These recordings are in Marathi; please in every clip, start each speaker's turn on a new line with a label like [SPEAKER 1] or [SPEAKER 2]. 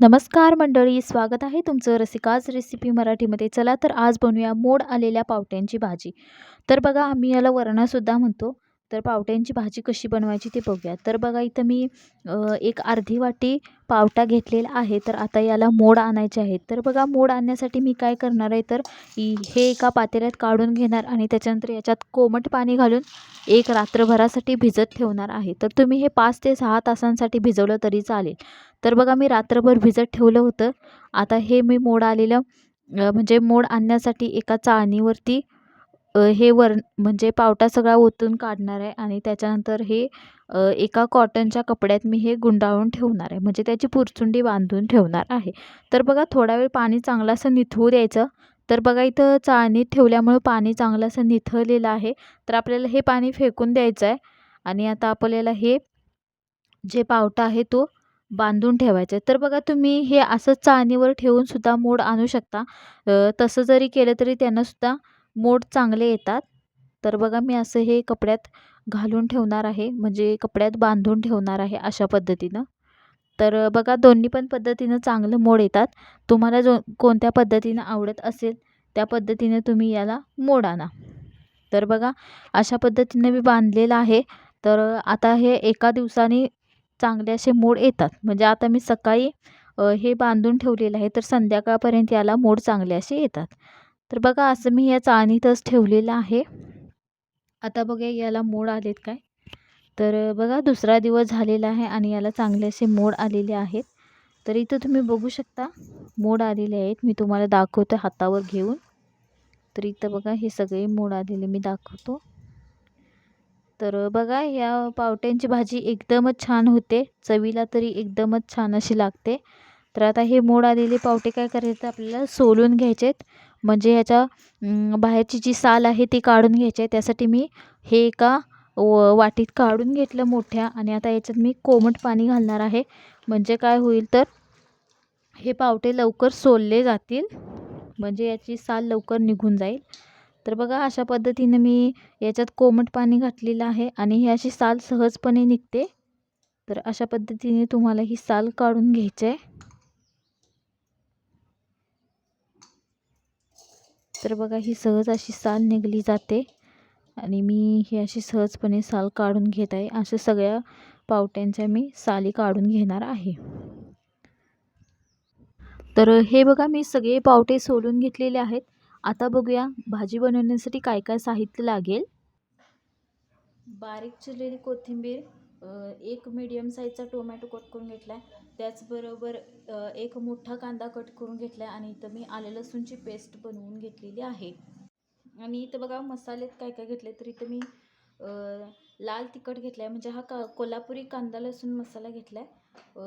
[SPEAKER 1] नमस्कार मंडळी स्वागत आहे तुमचं रसिकाज रेसिपी मराठीमध्ये. चला तर आज बनवूया मोड आलेल्या पावट्यांची भाजी. तर बघा आम्ही याला वरणासुद्धा म्हणतो. तर पावट्यांची भाजी कशी बनवायची ते बघूया. तर बघा इथं मी एक अर्धी वाटी पावटा घेतलेला आहे. तर आता याला मोड आणायचे आहेत. तर बघा मोड आणण्यासाठी मी काय करणार आहे तर हे एका पातेल्यात काढून घेणार आणि त्याच्यानंतर याच्यात कोमट पाणी घालून एक रात्रभरासाठी भिजत ठेवणार आहे. तर तुम्ही हे पाच ते सहा तासांसाठी भिजवलं तरी चालेल. तर बघा मी रात्रभर भिजत ठेवलं होतं. आता हे मी मोड आलेलं म्हणजे मोड आणण्यासाठी एका चाळणीवरती हे वर म्हणजे पावटा सगळा ओतून काढणार आहे आणि त्याच्यानंतर हे एका कॉटनच्या कपड्यात मी हे गुंडाळून ठेवणार आहे. म्हणजे त्याची पुरचुंडी बांधून ठेवणार आहे. तर बघा थोडा वेळ पाणी चांगलं असं निथवू द्यायचं. तर बघा इथं चाळणीत ठेवल्यामुळं पाणी चांगलं असं निथळलेलं आहे. तर आपल्याला हे पाणी फेकून द्यायचं आहे. आणि आता आपल्याला हे जे पावटा आहे तो बांधून ठेवायचं. आहे तर बघा तुम्ही हे असं चाळणीवर ठेवून सुद्धा मोड आणू शकता. तसं जरी केलं तरी त्यांनासुद्धा मोड चांगले येतात. तर बघा मी असं हे कपड्यात घालून ठेवणार आहे. म्हणजे कपड्यात बांधून ठेवणार आहे अशा पद्धतीनं. तर बघा दोन्ही पण पद्धतीनं चांगलं मोड येतात. तुम्हाला जो कोणत्या पद्धतीनं आवडत असेल त्या पद्धतीने तुम्ही याला मोड आणा. तर बघा अशा पद्धतीने मी बांधलेलं आहे. तर आता हे एका दिवसाने चांगले असे मोड येतात. म्हणजे आता मी सकाळी हे बांधून ठेवलेलं आहे तर संध्याकाळपर्यंत याला मोड चांगले असे येतात. तर बघा असं मी या चाळणीतच ठेवलेलं आहे. आता बघा याला मोड आलेत काय? तर बघा दुसरा दिवस झालेला आहे आणि याला चांगले असे मोड आलेले आहेत. तर इथं तुम्ही बघू शकता मोड आलेले आहेत. मी तुम्हाला दाखवतो हातावर घेऊन. तर इथं बघा हे सगळे मोड आलेले मी दाखवतो. तर बघा या पावट्यांची भाजी एकदमच छान होते. चवीला तरी एकदमच छान अशी लागते. तर आता हे मोड आलेले पावटे काय करायचं आपल्याला? सोलून घ्यायचे आहेत म्हणजे ह्याच्या बाहेरची जी साल आहे ती काढून घ्यायची आहे. त्यासाठी मी हे एका व वाटीत काढून घेतलं मोठ्या आणि आता याच्यात मी कोमट पाणी घालणार आहे. म्हणजे काय होईल तर हे पावटे लवकर सोलले जातील. म्हणजे याची साल लवकर निघून जाईल. तर बघा अशा पद्धतीने मी याच्यात कोमट पाणी घातलेलं आहे आणि ही अशी साल सहजपणे निघते. तर अशा पद्धतीने तुम्हाला ही साल काढून घ्यायची आहे तर बघा ही सहज अशी साल निघली जाते आणि मी ही अशी सहजपणे साल काढून घेत आहे. अशा सगळ्या पावट्यांच्या मी साली काढून घेणार आहे. तर हे बघा मी सगळे पावटे सोलून घेतलेले आहेत. आता बघूया भाजी बनवण्यासाठी काय काय साहित्य लागेल. बारीक चिरलेली कोथिंबीर एक मीडियम साईजचा टोमॅटो कट करून घेतला आहे त्याचबरोबर एक मोठा कांदा कट करून घेतला आहे आणि इथं मी आलं लसूणची पेस्ट बनवून घेतलेली आहे. आणि इथं बघा मसाल्यात काय काय घेतले तर इथं मी लाल तिखट घेतला आहे म्हणजे हा का कोल्हापुरी कांदा लसूण मसाला घेतला आहे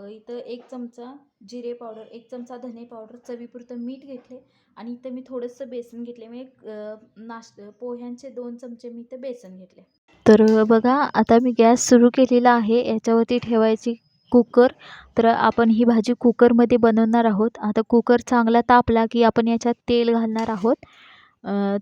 [SPEAKER 1] इथं एक चमचा जिरे पावडर एक चमचा धने पावडर चवीपुरतं मीठ घेतले आणि इथं मी थोडंसं बेसन घेतले. मी नाश पोह्यांचे दोन चमचे मी इथं बेसन घेतले. तर बघा आता मी गॅस सुरू केलेला आहे. याच्यावरती ठेवायची कुकर. तर आपण ही भाजी कुकरमध्ये बनवणार आहोत. आता कुकर चांगला तापला की आपण याच्यात तेल घालणार आहोत.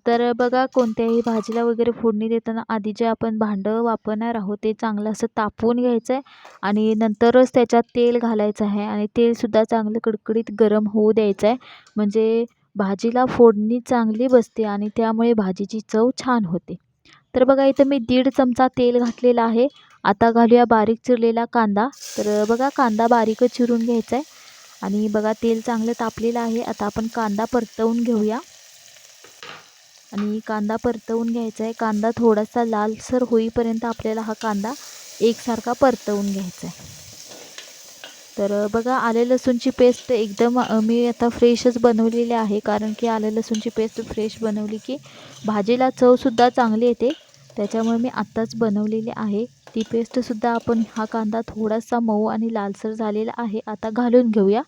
[SPEAKER 1] तर बघा कोणत्याही भाजीला वगैरे फोडणी देताना आधी जे आपण भांडं वापरणार आहोत ते चांगलं असं तापवून घ्यायचं आहे आणि नंतरच त्याच्यात तेल घालायचं आहे आणि तेलसुद्धा चांगलं कडकडीत गरम होऊ द्यायचं आहे म्हणजे भाजीला फोडणी चांगली बसते आणि त्यामुळे भाजीची चव छान होते. तर बघा इथं मी दीड चमचा तेल घातलेला आहे. आता घालूया बारीक चिरलेला कांदा. तर बघा कांदा बारीकच चिरून घ्यायचा आहे आणि बघा तेल चांगलं तापलेलं आहे. आता आपण कांदा परतवून घेऊया. आणि कांदा परतवून घ्यायचा आहे कांदा थोडासा लालसर होईपर्यंत आपल्याला हा कांदा एकसारखा परतवून घ्यायचा आहे तर बघा आले लसूणची पेस्ट एकदम मी आता फ्रेशच बनवलेली आहे. कारण की आलं लसूणची पेस्ट फ्रेश बनवली की भाजीला चवसुद्धा चांगली येते. त्याच्यामुळे मी आत्ताच बनवलेली आहे. ती पेस्टसुद्धा आपण हा कांदा थोडासा मऊ आणि लालसर झालेला आहे. आता घालून घेऊया.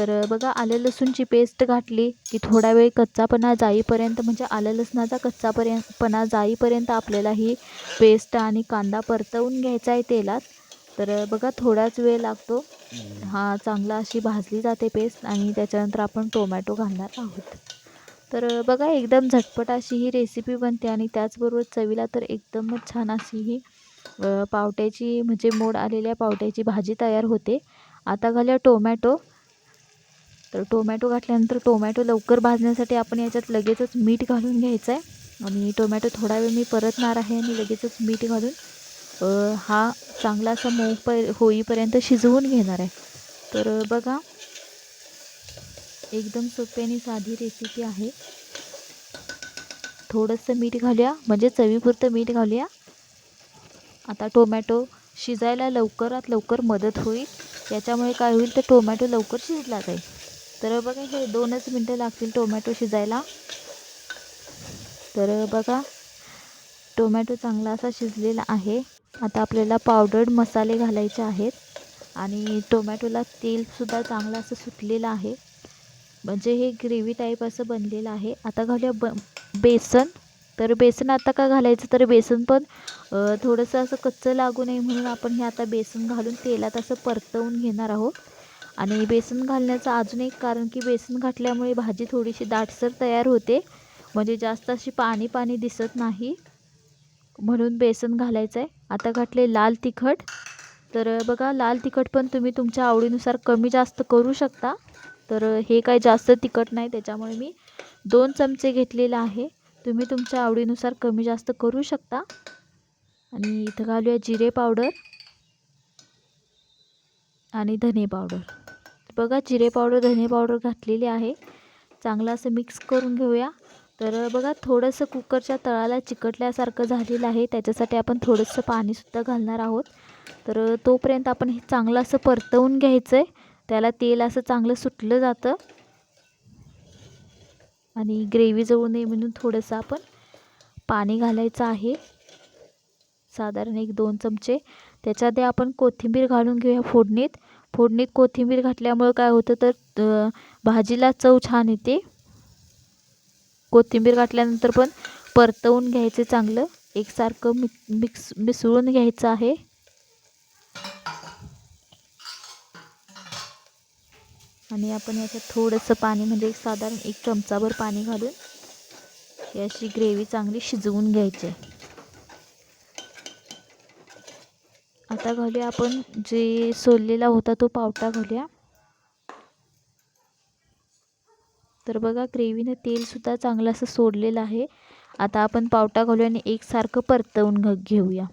[SPEAKER 1] तर बघा आलं लसूणची पेस्ट घातली की थोडा वेळ कच्चापणा जाईपर्यंत म्हणजे आलं लसणाचा कच्चापर्यंत पणा जाईपर्यंत आपल्याला ही पेस्ट आणि कांदा परतवून घ्यायचा आहे तेलात. तर बघा थोडाच वेळ लागतो. हा चांगला अशी भाजली जाते पेस्ट आणि त्याच्यानंतर आपण टोमॅटो घालणार आहोत. तर बघा एकदम झटपट अशी ही रेसिपी बनते आणि त्याचबरोबर चवीला तर एकदमच छान अशी ही पावट्याची म्हणजे मोड आलेल्या पावट्याची भाजी तयार होते. आता घालूया टोमॅटो. तर टोमॅटो घातल्यानंतर टोमॅटो लवकर भाजण्यासाठी आपण याच्यात लगेचच मीठ घालून घ्यायचं आहे आणि टोमॅटो थोडा वेळ मी परतणार आहे आणि लगेचच मीठ घालून हा चांगला असा मऊ प होईपर्यंत शिजवून घेणार आहे. तर बघा एकदम सोपी आणि साधी रेसिपी आहे. थोडंसं मीठ घालूया म्हणजे चवीपुरतं मीठ घालूया. आता टोमॅटो शिजायला लवकरात लवकर मदत होईल. याच्यामुळे काय होईल तर टोमॅटो लवकर शिजला जाईल. तर बघा हे दोनच मिनटं लागतील टोमॅटो शिजायला. तर बघा टोमॅटो चांगला असा शिजलेला आहे. आता आपल्याला पावडर्ड मसाले घालायचे आहेत. आणि टोमॅटोला तेलसुद्धा चांगलं असं सुटलेलं आहे. म्हणजे हे ग्रेव्ही टाईप असं बनलेलं आहे. आता घालूया ब बेसन. तर बेसन आता का घालायचं? तर बेसन पण थोडंसं असं कच्चं लागू नये म्हणून आपण हे आता बेसन घालून तेलात असं परतवून घेणार आहोत. आणि बेसन घालण्याचं अजून एक कारण की बेसन घातल्यामुळे भाजी थोडीशी दाटसर तयार होते. म्हणजे जास्त अशी पाणी पाणी दिसत नाही. म्हणून बेसन घालायचं आहे आता घातले लाल तिखट. तर बघा लाल तिखट पण तुम्ही तुमच्या आवडीनुसार कमी जास्त करू शकता. तर हे काय जास्त तिखट नाही त्याच्यामुळे मी दोन चमचे घेतलेलं आहे. तुम्ही तुमच्या आवडीनुसार कमी जास्त करू शकता. आणि इथं घालूया जिरे पावडर आणि धने पावडर. बघा जिरे पावडर धने पावडर घातलेली आहे. चांगलं असं मिक्स करून घेऊया. तर बघा थोडंसं कुकरच्या तळाला चिकटल्यासारखं झालेलं आहे. त्याच्यासाठी आपण थोडंसं पाणीसुद्धा घालणार आहोत. तर तोपर्यंत आपण हे चांगलं असं परतवून घ्यायचं आहे त्याला तेल असं चांगलं सुटलं जातं. आणि ग्रेव्ही जवळ नये म्हणून थोडंसं आपण पाणी घालायचं आहे. साधारण एक दोन चमचे. त्याच्यात आपण कोथिंबीर घालून घेऊया फोडणीत. फोडणीत कोथिंबीर घातल्यामुळं काय होतं तर भाजीला चव छान येते. कोथिंबीर घातल्यानंतर पण परतवून घ्यायचे चांगलं. एकसारखं मिक मिक्स मिसळून घ्यायचं आहे. आणि आपण याच्यात थोडंसं पाणी म्हणजे एक साधारण एक चमचाभर पाणी घालून ही अशी ग्रेव्ही चांगली शिजवून घ्यायची आता घालूया. आपण जे सोललेला होता तो पावटा घालूया. तर बघा ग्रेव्हीनं तेलसुद्धा चांगलं असं सोडलेलं आहे. आता आपण पावटा घालूया आणि एकसारखं परतवून घ घेऊया.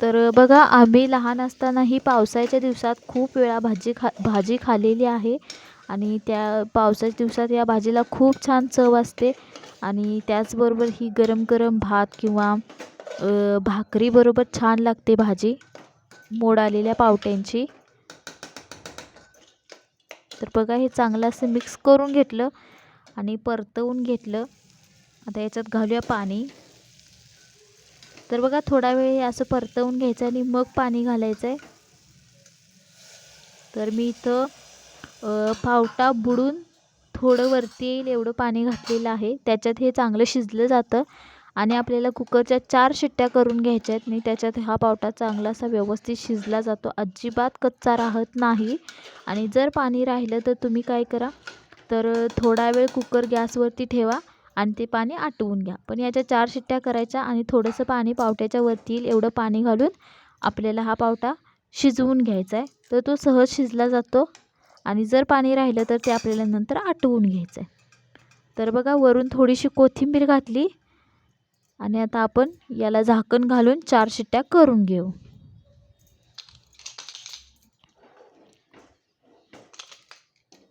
[SPEAKER 1] तर बघा आम्ही लहान असतानाही पावसाळ्याच्या दिवसात खूप वेळा भाजी खा भाजी खाल्लेली आहे. आणि त्या पावसाच्या दिवसात या भाजीला खूप छान चव असते. आणि त्याचबरोबर ही गरम गरम भात किंवा भाकरीबरोबर छान लागते भाजी. मोड आलेल्या पावट्यांची. तर बघा हे चांगलं असं मिक्स करून घेतलं आणि परतवून घेतलं. आता याच्यात घालूया पाणी. तर बघा थोडा वेळ हे असं परतवून घ्यायचं आणि मग पाणी घालायचं आहे तर मी इथं पावटा बुडून थोडं वरती येईल एवढं पाणी घातलेलं आहे. त्याच्यात हे चांगलं शिजलं जातं. आणि आपल्याला कुकरच्या चार शिट्ट्या करून घ्यायच्या आहेत. आणि त्याच्यात हा पावटा चांगला असा व्यवस्थित शिजला जातो. अजिबात कच्चा राहत नाही. आणि जर पाणी राहिलं तर तुम्ही काय करा तर थोडा वेळ कुकर गॅसवरती ठेवा आणि ते पाणी आटवून घ्या. पण याच्या चार शिट्ट्या करायच्या आणि थोडंसं पाणी पावट्याच्या वरती येईल एवढं पाणी घालून आपल्याला हा पावटा शिजवून घ्यायचा आहे. तर तो सहज शिजला जातो आणि जर पाणी राहिलं तर ते आपल्याला नंतर आटवून घ्यायचं आहे. तर बघा वरून थोडीशी कोथिंबीर घातली. आणि आता आपण याला झाकण घालून चार शिट्ट्या करून घेऊ.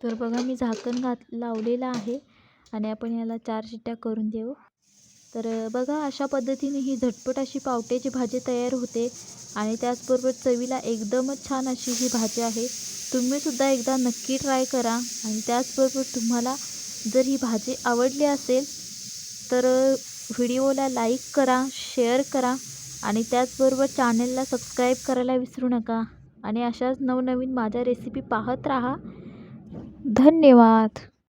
[SPEAKER 1] तर बघा मी झाकण घात लावलेलं आहे आणि आपण याला चार शिट्ट्या करून देऊ. तर बघा अशा पद्धतीने ही झटपट अशी पावट्याची भाजी तयार होते आणि त्याचबरोबर चवीला एकदमच छान अशी ही भाजी आहे. तुम्हीसुद्धा एकदा नक्की ट्राय करा आणि त्याचबरोबर तुम्हाला जर ही भाजी आवडली असेल तर व्हिडिओला लाईक करा शेअर करा आणि त्याचबरोबर चॅनलला सबस्क्राईब करायला विसरू नका. आणि अशाच नवनवीन माझ्या रेसिपी पाहत राहा. धन्यवाद.